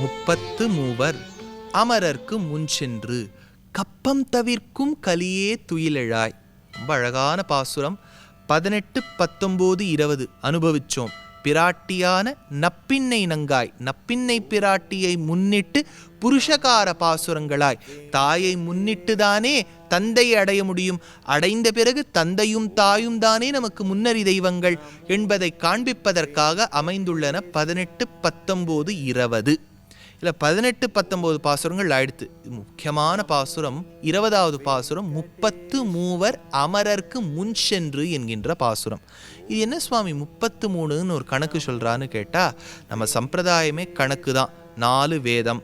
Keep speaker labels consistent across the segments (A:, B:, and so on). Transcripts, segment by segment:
A: முப்பத்து மூவர். அமரர்க்கு முன் சென்று கப்பம் தவிர்க்கும் கலியே துயிலெழாய். ரொம்ப அழகான பாசுரம். பதினெட்டு பத்தொம்போது இருபது. அனுபவிச்சோம். பிராட்டியான நப்பின்னை நங்காய். நப்பின்னை பிராட்டியை முன்னிட்டு புருஷகார பாசுரங்களாய். தாயை முன்னிட்டு தானே தந்தையை அடைய முடியும். அடைந்த பிறகு தந்தையும் தாயும் தானே நமக்கு முன்னறி தெய்வங்கள் என்பதை காண்பிப்பதற்காக அமைந்துள்ளன பதினெட்டு பத்தொம்போது இருபது. இல்லை பதினெட்டு பத்தொம்போது பாசுரங்கள் ஆயிடுத்து. முக்கியமான பாசுரம். இருபதாவது பாசுரம் முப்பத்து மூவர் அமரர்க்கு முன் சென்று என்கின்ற பாசுரம். இது என்ன சுவாமி? முப்பத்து மூணுன்னு ஒரு கணக்கு சொல்கிறான்னு கேட்டால் நம்ம சம்பிரதாயமே கணக்கு தான் நாலு வேதம்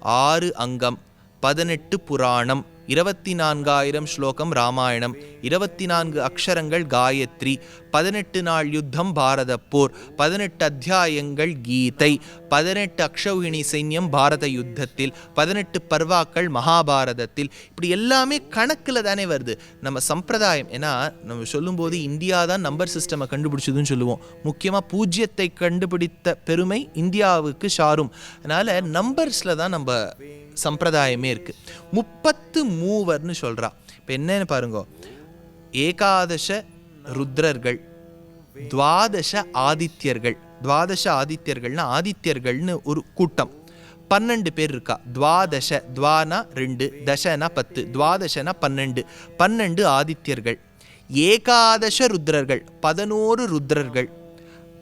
A: ஆறு அங்கம் பதினெட்டு புராணம் இருபத்தி நான்காயிரம் ஸ்லோகம் ராமாயணம் இருபத்தி நான்கு அக்ஷரங்கள் காயத்ரி பதினெட்டு நாள் யுத்தம் பாரத போர் பதினெட்டு அத்தியாயங்கள் கீதை பதினெட்டு அக்ஷௌகிணி சைன்யம் பாரத யுத்தத்தில் பதினெட்டு பர்வாக்கள் மகாபாரதத்தில். இப்படி எல்லாமே கணக்கில் தானே வருது. நம்ம சம்பிரதாயம் ஏன்னா நம்ம சொல்லும்போது இந்தியா தான் நம்பர் சிஸ்டமை கண்டுபிடிச்சதுன்னு சொல்லுவோம். முக்கியமாக பூஜ்யத்தை கண்டுபிடித்த பெருமை இந்தியாவுக்கு சாரும். அதனால் நம்பர்ஸில் தான் நம்ம சம்பிரதாயமே இருக்குது முப்பத்து மூவர்னு சொல்கிறா இப்போ என்னன்னு பாருங்க. ஏகாதச ருத்ரர்கள் துவாதச ஆதித்யர்கள். துவாதச ஆதித்யர்கள்னா ஆதித்யர்கள்னு ஒரு கூட்டம். பன்னெண்டு பேர் இருக்கா. துவாதச துவானா ரெண்டு தசனா பத்து துவாதசனா பன்னெண்டு. பன்னெண்டு ஆதித்யர்கள். ஏகாதச ருத்ரர்கள் பதினோரு ருத்ரர்கள்.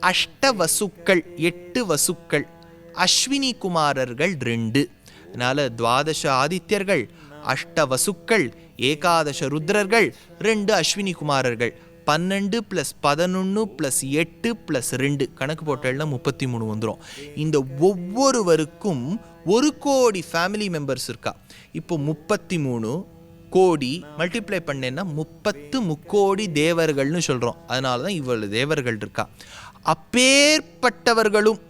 A: அஷ்ட வசுக்கள் எட்டு வசுக்கள். அஸ்வினி குமாரர்கள் ரெண்டு. அதனால துவாதச ஆதித்யர்கள் அஷ்டவசுக்கள் ஏகாதச ருத்ரர்கள் ரெண்டு அஸ்வினி குமாரர்கள் பன்னெண்டு ப்ளஸ் பதினொன்று ப்ளஸ் எட்டு ப்ளஸ் ரெண்டு. கணக்கு போட்டேன்னா முப்பத்தி மூணு வந்துடும் இந்த ஒவ்வொருவருக்கும் ஒரு கோடி ஃபேமிலி மெம்பர்ஸ் இருக்கா. இப்போ முப்பத்தி மூணு கோடி மல்டிப்ளை பண்ணேன்னா முப்பத்து முக்கோடி தேவர்கள்னு சொல்கிறோம் அதனால தான் இவ்வளவு தேவர்கள் இருக்கா. அப்பேற்பட்டவர்களும்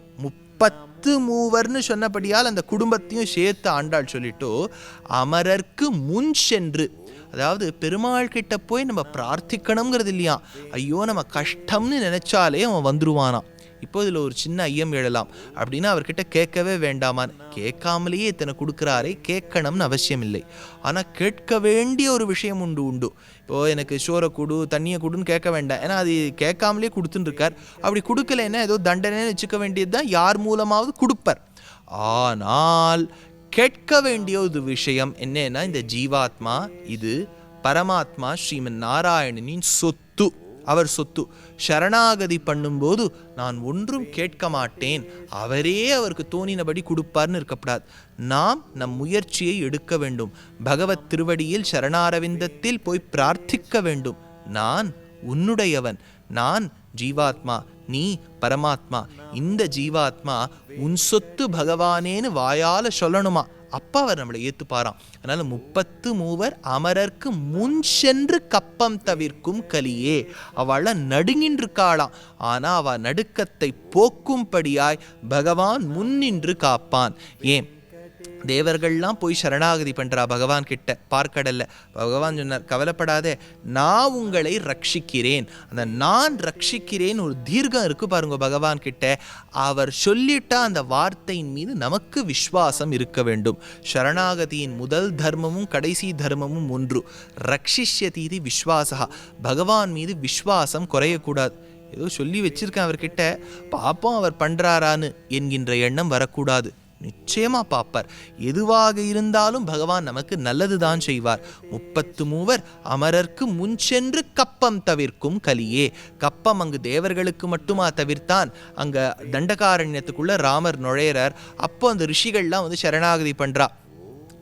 A: பத்து மூவர்னு சொன்னபடியால் அந்த குடும்பத்தையும் சேர்த்து ஆண்டாள் சொல்லிட்டு அமரர்க்கு முன் சென்று அதாவது பெருமாள் கிட்ட போய் நம்ம பிரார்த்திக்கணுங்கிறது இல்லையா ஐயோ நம்ம கஷ்டம்னு நினைச்சாலே அவன் வந்துருவானாம். இப்போ இதில் ஒரு சின்ன ஐயம் எழலாம். அப்படின்னு அவர்கிட்ட கேட்கவே வேண்டாமான்னு கேட்காமலேயே இத்தனை கொடுக்குறாரே கேட்கணும்னு அவசியம் இல்லை ஆனால் கேட்க வேண்டிய ஒரு விஷயம் உண்டு உண்டு. இப்போது எனக்கு சோரை கொடு தண்ணியை கொடுன்னு கேட்க வேண்டாம். ஏன்னா அது கேட்காமலே கொடுத்துன்னு இருக்கார் அப்படி கொடுக்கலைன்னா ஏதோ தண்டனைன்னு வச்சுக்க வேண்டியது தான் யார் மூலமாவது கொடுப்பார். ஆனால் கேட்க வேண்டிய ஒரு விஷயம் என்னன்னா இந்த ஜீவாத்மா இது பரமாத்மா ஸ்ரீமன் நாராயணனின் சொத்து. அவர் சொத்து. சரணாகதி பண்ணும்போது நான் ஒன்றும் கேட்க மாட்டேன். அவரே அவருக்கு தோணினபடி கொடுப்பார்னு இருக்கப்படாது. நாம் நம் முயற்சியை எடுக்க வேண்டும். பகவத் திருவடியில் சரணாரவிந்தத்தில் போய் பிரார்த்திக்க வேண்டும். நான் உன்னுடையவன். நான் ஜீவாத்மா. நீ பரமாத்மா. இந்த ஜீவாத்மா உன் சொத்து பகவானேன்னு வாயால சொல்லணுமா? அப்பா அவர் நம்மளை ஏற்றுப்பாராம் அதனால முப்பத்து மூவர் அமரர்க்கு முன் சென்று கப்பம் தவிர்க்கும் கலியே அவள நடுங்கின்றிருக்காளாம். ஆனா அவ நடுக்கத்தை போக்கும்படியாய் பகவான் முன்னின்று காப்பான். ஏன்? தேவர்கள்லாம் போய் சரணாகதி பண்றா பகவான் கிட்ட பார்க்கடல்ல. பகவான் சொன்னார் கவலைப்படாதே நான் உங்களை ரட்சிக்கிறேன். அந்த நான் ரட்சிக்கிறேன் ஒரு தீர்க்கம் இருக்கு பாருங்க பகவான் கிட்ட அவர் சொல்லிட்டா அந்த வார்த்தையின் மீது நமக்கு விஸ்வாசம் இருக்க வேண்டும். சரணாகதியின் முதல் தர்மமும் கடைசி தர்மமும் ஒன்று. ரக்ஷிஷ்யதீதி விஸ்வாசா பகவான் மீது விஸ்வாசம் குறையக்கூடாது. ஏதோ சொல்லி வச்சிருக்கேன் அவர்கிட்ட. பாப்போம் அவர் பண்றாரான்னு என்கின்ற எண்ணம் வரக்கூடாது. நிச்சயமா பார்ப்பார். எதுவாக இருந்தாலும் பகவான் நமக்கு நல்லதுதான் செய்வார். முப்பத்து மூவர் அமரர்க்கு முன் சென்று கப்பம் தவிர்க்கும் கலியே. கப்பம் அங்கு தேவர்களுக்கு மட்டுமா தவிர்த்தான். அங்க தண்டகாரண்யத்துக்குள்ள ராமர் நுழையிறார். அப்போ அந்த ரிஷிகள்லாம் வந்து சரணாகதி பண்றா.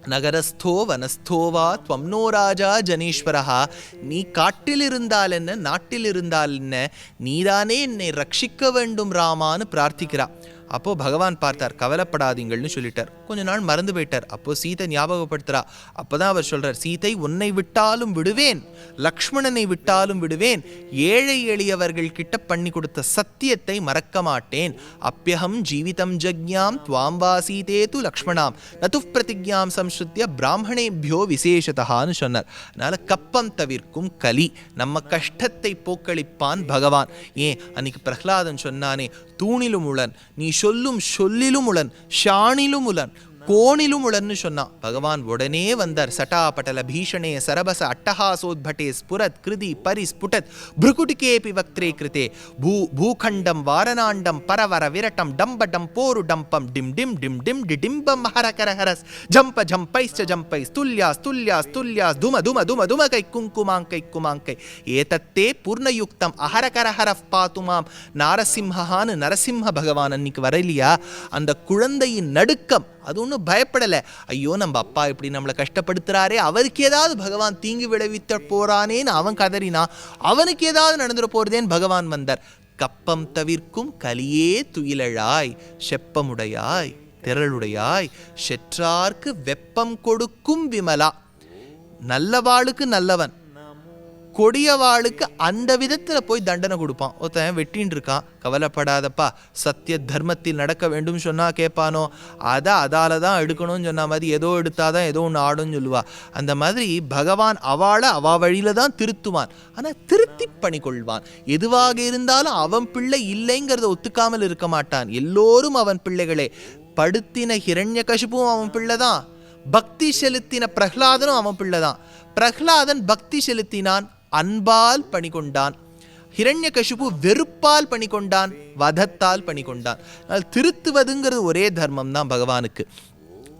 A: நகரஸ்தோ வனஸ்தோவா துவம்னோ ராஜா ஜனீஸ்வரஹா. நீ காட்டில் இருந்தால் என்ன நாட்டில் இருந்தால் என்ன நீதானே என்னை ரட்சிக்க வேண்டும் ராமான்னு பிரார்த்திக்கிறா. அப்போ பகவான் பார்த்தார் கவலைப்படாதீங்கள்னு சொல்லிட்டார். கொஞ்ச நாள் மறந்து போயிட்டார். அப்போ சீதை ஞாபகப்படுத்துறா. அப்பதான் அவர் சொல்றார் சீதை உன்னை விட்டாலும் விடுவேன். லக்ஷ்மணனை விட்டாலும் விடுவேன். ஏழை எளியவர்கள் கிட்ட பண்ணி கொடுத்த சத்தியத்தை மறக்க மாட்டேன். அப்பியகம் ஜீவிதம் ஜக்ஞாம் துவாம் வா சீதே து லக்ஷ்மணாம். நது பிரதிஜாம் சம்ஸ்ருத்திய பிராமணேபியோ விசேஷதான்னு சொன்னார். அதனால் கப்பம் தவிர்க்கும் கலி. நம்ம கஷ்டத்தை போக்களிப்பான் பகவான். ஏன்? அன்னைக்கு பிரஹ்லாதன் சொன்னானே தூணிலும் உளன் நீ சொல்லும் சொல்லிலும் உளன் ஷானிலும் உளன் கோணிலும் உளர்னு சொன்னான். பகவான் உடனே வந்தார். சட்டா பட்டல பீஷணே சரபச அட்டஹாசோத்பட்டே ஸ்புரத் கிருதி பரி ஸ்புடத் பிருகுடிகேபி வக்திரே கிருதே பூ பூகண்டம் வாரணாண்டம் பரவர விரட்டம் டம்ப டம் போரு டம்பம் டிம் டிம் டிம் டிம் டி டிடிம்பம் ஹரகரஹரஸ் ஜம்ப ஜம்பைஸ்ச ஜம்பைஸ் துல்யாஸ் துல்யாஸ் துல்யாஸ் தும தும தும தும கை குங்குமாங்கை குமாங்கை ஏதத்தே பூர்ணயுக்தம் அஹரகரஹரஃப் பாத்துமாம். நாரசிம்ஹான்னு நரசிம்ம பகவான் அன்னைக்கு வரலையா? அந்த குழந்தையின் நடுக்கம் அது ஒன்றும் பயப்படலை. ஐயோ நம்ம அப்பா இப்படி நம்மளை கஷ்டப்படுத்துறாரே. அவருக்கு ஏதாவது பகவான் தீங்கு விளைவித்த போறானேன்னு அவன் கதறினா அவனுக்கு ஏதாவது நடந்துட போகிறதேன்னு பகவான் வந்தார். கப்பம் தவிர்க்கும் கலியே துயிலழாய் செப்பமுடையாய் திரளுடையாய் செற்றார்க்கு வெப்பம் கொடுக்கும் விமலா. நல்லவாளுக்கு நல்லவன். கொடியவாளுக்கு அந்த விதத்தில் போய் தண்டனை கொடுப்பான். ஒருத்தன் வெட்டின்னு இருக்கான். கவலைப்படாதப்பா. சத்திய தர்மத்தில் நடக்க வேண்டும் சொன்னால் கேட்பானோ? அதை அதால தான் எடுக்கணும்னு சொன்ன மாதிரி ஏதோ எடுத்தால் தான் ஏதோ ஒன்று ஆடும்னு சொல்லுவா. அந்த மாதிரி பகவான் அவளை அவ வழியில தான் திருத்துவான். ஆனால் திருத்தி பண்ணிக்கொள்வான். எதுவாக இருந்தாலும் அவன் பிள்ளை இல்லைங்கிறத ஒத்துக்காமல் இருக்க மாட்டான். எல்லோரும் அவன் பிள்ளைகளே. படுத்தின ஹிரண்ய அவன் பிள்ளை தான். பக்தி செலுத்தின பிரஹ்லாதனும் அவன் பிள்ளை தான். பிரஹ்லாதன் பக்தி செலுத்தினான். அன்பால் பணி கொண்டான் ஹிரண்ய ஹிரண்யகசிபு வெறுப்பால் பணி கொண்டான் வதத்தால் பணிகொண்டான். அதனால் திருத்துவதுங்கிறது ஒரே தர்மம் தான் பகவானுக்கு.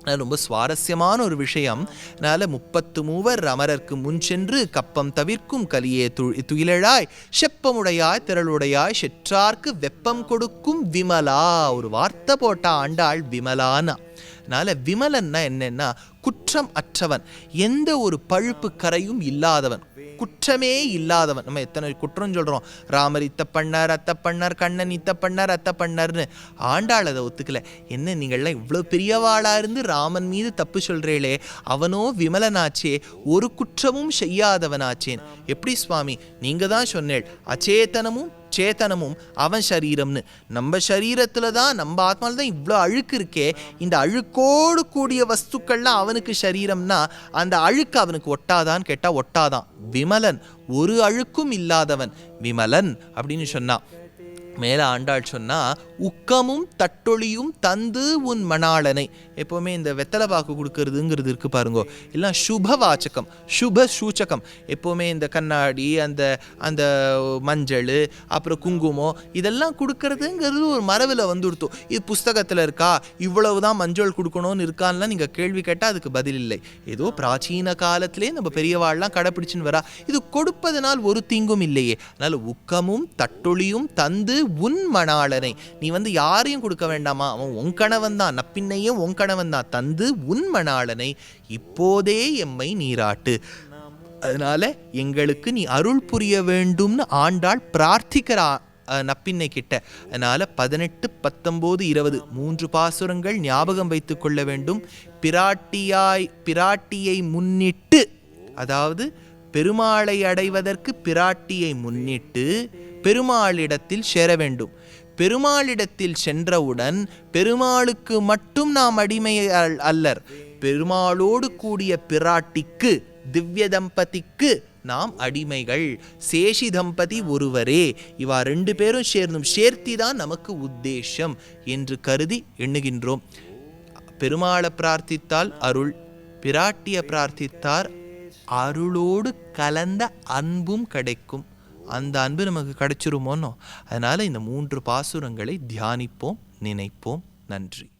A: அது ரொம்ப சுவாரஸ்யமான ஒரு விஷயம். அதனால் முப்பத்து மூவர் அமரர்க்கு முன் சென்று கப்பம் தவிர்க்கும் கலியே து துயிலழாய் செப்பமுடையாய் திரளுடையாய் செற்றார்க்கு வெப்பம் கொடுக்கும் விமலா. ஒரு வார்த்தை போட்ட ஆண்டாள் விமலானா. அதனால் விமலன்னா என்னன்னா குற்றம் அற்றவன். எந்த ஒரு பழுப்பு கரையும் இல்லாதவன். குற்றமே இல்லாதவன். நம்ம எத்தனை குற்றம் சொல்றோம்? ராமர் இத்த பண்ணார் அத்த பண்ணார் கண்ணன் இத்த பண்ணார் அத்த பண்ணார்னு. ஆண்டாள் அதை ஒத்துக்கல. என்ன நீங்கள்லாம் இவ்வளோ பெரியவாளா இருந்து ராமன் மீது தப்பு சொல்றீங்களே அவனோ விமலனாச்சே ஒரு குற்றமும் செய்யாதவனாச்சேன். எப்படி சுவாமி? நீங்கள் தான் சொன்னேள் அச்சேதனமும் சேத்தனமும் அவன் சரீரம்னு. நம்ம சரீரத்தில் தான் நம்ம ஆத்மாவில் தான் இவ்வளோ அழுக்கு இருக்கே. இந்த அழுக்கோடு கூடிய வஸ்துக்கள்லாம் அவனுக்கு சரீரம்னா அந்த அழுக்கு அவனுக்கு ஒட்டாதான்னு கேட்டால் ஒட்டாதான். விமலன் ஒரு அழுக்கும் இல்லாதவன். விமலன் அப்படின்னு சொன்னான். மேலே ஆண்டாள் சொன்னால் உக்கமும் தட்டொழியும் தந்து உன் மணாளனை. எப்போவுமே இந்த வெத்தலை பாக்கு கொடுக்கறதுங்கிறது இருக்கு பாருங்க. எல்லாம் சுப வாச்சகம் சுப சூச்சகம் எப்போவுமே இந்த கண்ணாடி அந்த அந்த மஞ்சள் அப்புறம் குங்குமம் இதெல்லாம் கொடுக்கறதுங்கிறது ஒரு மரபில் வந்துடுத்தோம் இது புஸ்தகத்தில் இருக்கா? இவ்வளவு தான் மஞ்சள் கொடுக்கணும்னு இருக்கான்லாம் நீங்கள் கேள்வி கேட்டால் அதுக்கு பதில் இல்லை. ஏதோ பிராச்சீன காலத்திலே நம்ம பெரியவாள்லாம் கடைப்பிடிச்சுன்னு வரா. இது கொடுப்பதனால் ஒரு தீங்கும் இல்லையே. அதனால் உக்கமும் தட்டொழியும் தந்து உன் மணாளனை. நீ வந்து யாரையும் கொடுக்க வேண்டாமா? அவன் உன் கணவன் தான். நப்பின்னையும் உன் கணவன் தான். தந்து உன் மணாளனை இப்போதே எம்மை நீராட்டு. அதனால எங்களுக்கு நீ அருள் புரிய வேண்டும்னு ஆண்டாள் பிரார்த்திக்கிறா நப்பின்னை கிட்ட. அதனால பதினெட்டு பத்தொம்போது இருபது மூன்று பாசுரங்கள் ஞாபகம் வைத்து கொள்ள வேண்டும். பிராட்டியாய் பிராட்டியை முன்னிட்டு அதாவது பெருமாளை அடைவதற்கு பிராட்டியை முன்னிட்டு பெருமாளிடத்தில் சேர வேண்டும். பெருமாளிடத்தில் சென்றவுடன் பெருமாளுக்கு மட்டும் நாம் அடிமை அல்- அல்லர். பெருமாளோடு கூடிய பிராட்டிக்கு திவ்ய தம்பதிக்கு நாம் அடிமைகள். சேஷி தம்பதி ஒருவரே இவா ரெண்டு பேரும் சேர்ந்தும் சேர்த்தி தான் நமக்கு உத்தேசம் என்று கருதி எண்ணுகின்றோம். பெருமாளை பிரார்த்தித்தால் அருள் பிராட்டிய பிரார்த்தித்தார் அருளோடு கலந்த அன்பும் கிடைக்கும். அந்த அன்பு நமக்கு கிடைச்சிருமோன்னோ. அதனால் இந்த மூன்று பாசுரங்களை தியானிப்போம் நினைப்போம். நன்றி.